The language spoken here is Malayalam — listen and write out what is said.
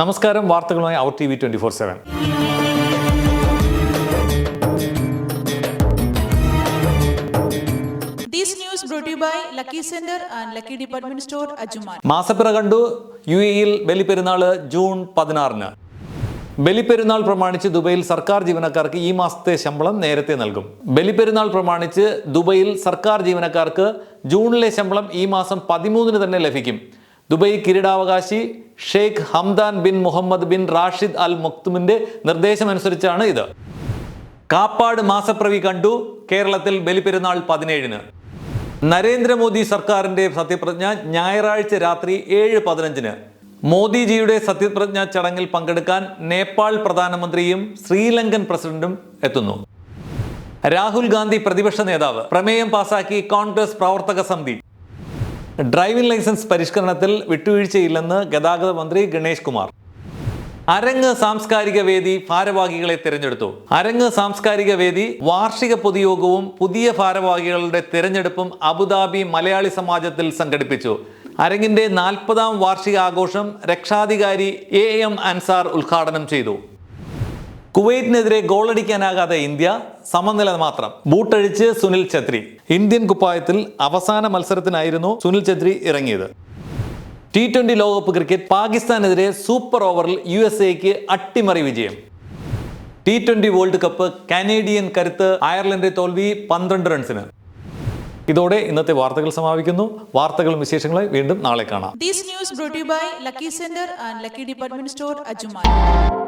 നമസ്കാരം വാർത്തകളുമായി our T V twenty four seven. മാസപ്പിറ കണ്ടു യു എയിൽ ബലിപ്പെരുന്നാൾ ജൂൺ പതിനാറിന്. ബലിപ്പെരുന്നാൾ പ്രമാണിച്ച് ദുബൈയിൽ സർക്കാർ ജീവനക്കാർക്ക് ഈ മാസത്തെ ശമ്പളം നേരത്തെ നൽകും. ബലിപ്പെരുന്നാൾ പ്രമാണിച്ച് ദുബൈയിൽ സർക്കാർ ജീവനക്കാർക്ക് ജൂണിലെ ശമ്പളം ഈ മാസം പതിമൂന്നിന് തന്നെ ലഭിക്കും. ദുബൈ കിരീടാവകാശി Sheikh Hamdan bin Mohammed bin Rashid Al മക്തുമിന്റെ നിർദ്ദേശമനുസരിച്ചാണ് ഇത്. കാപ്പാട് മാസപ്രവി കണ്ടു കേരളത്തിൽ ബലിപ്പെരുന്നാൾ പതിനേഴിന്. നരേന്ദ്രമോദി സർക്കാരിന്റെ സത്യപ്രതിജ്ഞ ഞായറാഴ്ച രാത്രി ഏഴ് പതിനഞ്ചിന്. മോദിജിയുടെ സത്യപ്രതിജ്ഞ ചടങ്ങിൽ പങ്കെടുക്കാൻ നേപ്പാൾ പ്രധാനമന്ത്രിയും ശ്രീലങ്കൻ പ്രസിഡന്റും എത്തുന്നു. രാഹുൽ ഗാന്ധി പ്രതിപക്ഷ നേതാവ്. പ്രമേയം പാസാക്കി കോൺഗ്രസ് പ്രവർത്തക സമിതി. ഡ്രൈവിംഗ് ലൈസൻസ് പരിഷ്കരണത്തിൽ വിട്ടുവീഴ്ചയില്ലെന്ന് ഗതാഗത മന്ത്രി ഗണേഷ് കുമാർ. അരങ്ങ് സാംസ്കാരിക വേദി ഭാരവാഹികളെ തിരഞ്ഞെടുത്തു. അരങ്ങ് സാംസ്കാരിക വേദി വാർഷിക പൊതുയോഗവും പുതിയ ഭാരവാഹികളുടെ തിരഞ്ഞെടുപ്പും അബുദാബി മലയാളി സമാജത്തിൽ സംഘടിപ്പിച്ചു. അരങ്ങിന്റെ നാൽപ്പതാം വാർഷിക ആഘോഷം രക്ഷാധികാരി എ എം അൻസാർ ഉദ്ഘാടനം ചെയ്തു. കുവൈറ്റിനെതിരെ ഗോളടിക്കാനാകാതെ ഇന്ത്യ സമനില മാത്രം. ബൂട്ടഴിച്ച് സുനിൽ ഛത്രി. ഇന്ത്യൻ കുപ്പായത്തിൽ അവസാന മത്സരത്തിനായിരുന്നു സുനിൽ ഛത്രി ഇറങ്ങിയത്. ടി ട്വന്റി ലോകകപ്പ് ക്രിക്കറ്റ് പാകിസ്ഥാനെതിരെ സൂപ്പർ ഓവറിൽ യു എസ് എക്ക് അട്ടിമറി വിജയം. T twenty world cup Canadian കരുത്ത് അയർലൻഡ് തോൽവി പന്ത്രണ്ട് റൺസിന്. ഇതോടെ ഇന്നത്തെ വാർത്തകൾ സമാപിക്കുന്നു. വാർത്തകളും വിശേഷങ്ങളും വീണ്ടും നാളെ കാണാം. News brought lucky centre and Department Store, Ajuman.